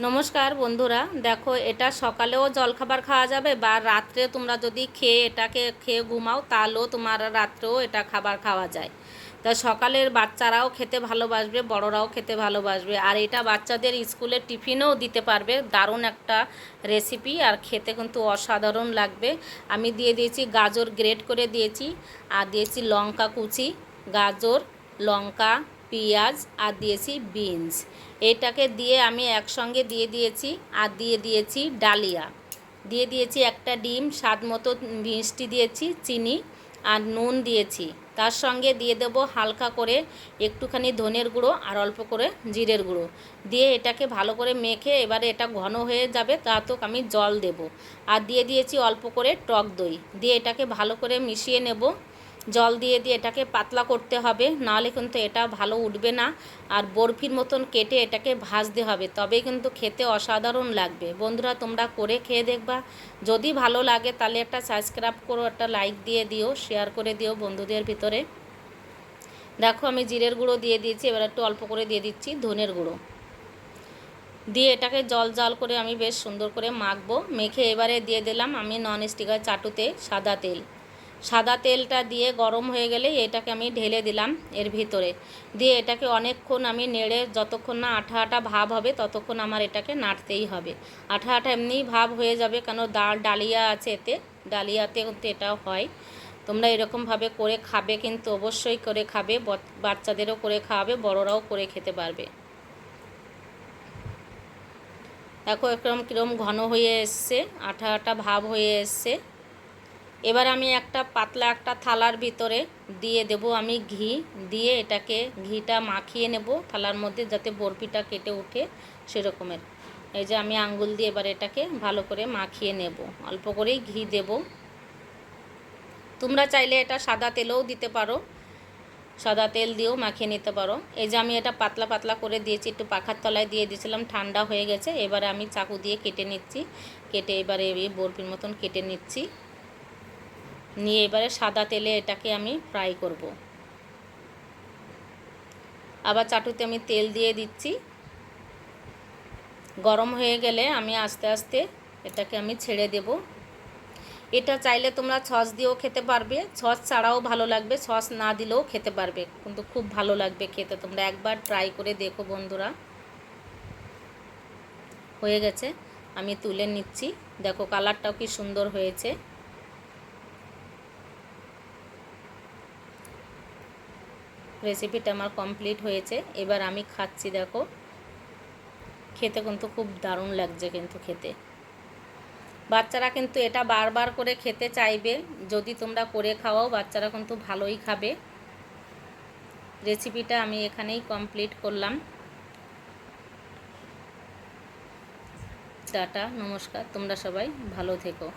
নমস্কার বন্ধুরা, দেখো এটা সকালেও জলখাবার খাওয়া যাবে বা রাত্রে তোমরা যদি খেয়ে এটাকে খেয়ে ঘুমাও তাহলেও তোমার রাত্রেও এটা খাবার খাওয়া যায়। তা সকালের বাচ্চারাও খেতে ভালোবাসবে, বড়রাও খেতে ভালোবাসবে। আর এটা বাচ্চাদের স্কুলের টিফিনেও দিতে পারবে, দারুণ একটা রেসিপি আর খেতে কিন্তু অসাধারণ লাগবে। আমি দিয়ে দিয়েছি গাজর গ্রেট করে দিয়েছি, আর দিয়েছি লঙ্কা কুচি, গাজর, লঙ্কা পেঁয়াজ আর দিয়েছি বিনস। এটাকে দিয়ে আমি একসঙ্গে দিয়ে দিয়েছি আর দিয়ে দিয়েছি ডালিয়া। দিয়ে দিয়েছি একটা ডিম, স্বাদ মতো মিষ্টি দিয়েছি, চিনি আর নুন দিয়েছি। তার সঙ্গে দিয়ে দেবো হালকা করে একটুখানি ধনের গুঁড়ো আর অল্প করে জিরের গুঁড়ো। দিয়ে এটাকে ভালো করে মেখে এবারে এটা ঘন হয়ে যাবে, তা তো আমি জল দেব। আর দিয়ে দিয়েছি অল্প করে টক দই। দিয়ে এটাকে ভালো করে মিশিয়ে নেব। জল দিয়ে দিয়ে এটাকে পাতলা করতে হবে, নাহলে কিন্তু এটা ভালো উঠবে না। আর বরফির মতন কেটে এটাকে ভাজতে হবে তবে কিন্তু খেতে অসাধারণ লাগবে। বন্ধুরা, তোমরা করে খেয়ে দেখবা। যদি ভালো লাগে, তাহলে একটা সাবস্ক্রাইব করো, একটা লাইক দিয়ে দিও শেয়ার করে দিও বন্ধুদের ভিতরে। দেখো, আমি জিরের গুঁড়ো দিয়ে দিয়েছি, এবার একটু অল্প করে দিয়ে দিচ্ছি ধনের গুঁড়ো। দিয়ে এটাকে জল জল করে আমি বেশ সুন্দর করে মাখবো। মেখে এবারে দিয়ে দিলাম আমি নন স্টিকার চাটুতে সাদা তেল। সাদা তেলটা দিয়ে গরম হয়ে গেলে এটাকে আমি ঢেলে দিলাম এর ভিতরে। দিয়ে এটাকে অনেকক্ষণ আমি নেড়ে যতক্ষণ না আঠা আঠা ভাব হবে ততক্ষণ আমার এটাকে নাড়তেই হবে। আঠা আঠা এমনিই ভাব হয়ে যাবে কেন ডাল ডালিয়া আছে এতে ডালিয়াতে এটাও হয়। তোমরা এরকমভাবে করে খাবে কিন্তু অবশ্যই করে খাবে বাচ্চাদেরও করে খাওয়াবে, বড়রাও করে খেতে পারবে। দেখো একরম কীরকম ঘন হয়ে এসছে, আঠা আঠা ভাব হয়ে এসছে। এবার আমি একটা পাতলা একটা থালার ভিতরে দিয়ে দেব আমি ঘি। দিয়ে এটাকে ঘিটা মাখিয়ে নেব থালার মধ্যে যাতে বরফিটা কেটে উঠে সেরকমের। এই যে আমি আঙ্গুল দিয়ে এবার এটাকে ভালো করে মাখিয়ে নেব। অল্প করেই ঘি দেব। তোমরা চাইলে এটা সাদা তেলেও দিতে পারো। সাদা তেল দিয়েও মাখিয়ে নিতে পারো। এই যে আমি এটা পাতলা পাতলা করে দিয়েছি, একটু পাখার তলায় দিয়ে দিয়েছিলাম, ঠান্ডা হয়ে গেছে। এবারে আমি চাকু দিয়ে কেটে নিচ্ছি। কেটে এবারে বরফির মতন কেটে নিচ্ছি। নিয়ে এবারে সাদা তেলে এটাকে আমি ফ্রাই করব। আবার চাটুতে আমি তেল দিয়ে দিচ্ছি। গরম হয়ে গেলে আমি আস্তে আস্তে এটাকে আমি ছেড়ে দেব। এটা চাইলে তোমরা ছস দিয়েও খেতে পারবে। ছস ছাড়াও ভালো লাগবে ছস না দিলেও খেতে পারবে। কিন্তু খুব ভালো লাগবে খেতে। তোমরা একবার ট্রাই করে দেখো বন্ধুরা। হয়ে গেছে। আমি তুলে নিচ্ছি। দেখো কালারটাও কি সুন্দর হয়েছে। রেসিপিটা আমার কমপ্লিট হয়েছে। এবার আমি খাচ্ছি, দেখো। খেতে কিন্তু খুব দারুণ লাগছে কিন্তু খেতে। বাচ্চারা কিন্তু এটা বারবার করে খেতে চাইবে। যদি তোমরা করে খাওয়াও, বাচ্চারা কিন্তু ভালোই খাবে। রেসিপিটা আমি এখানেই কমপ্লিট করলাম। টাটা, নমস্কার, তোমরা সবাই ভালো থেকো।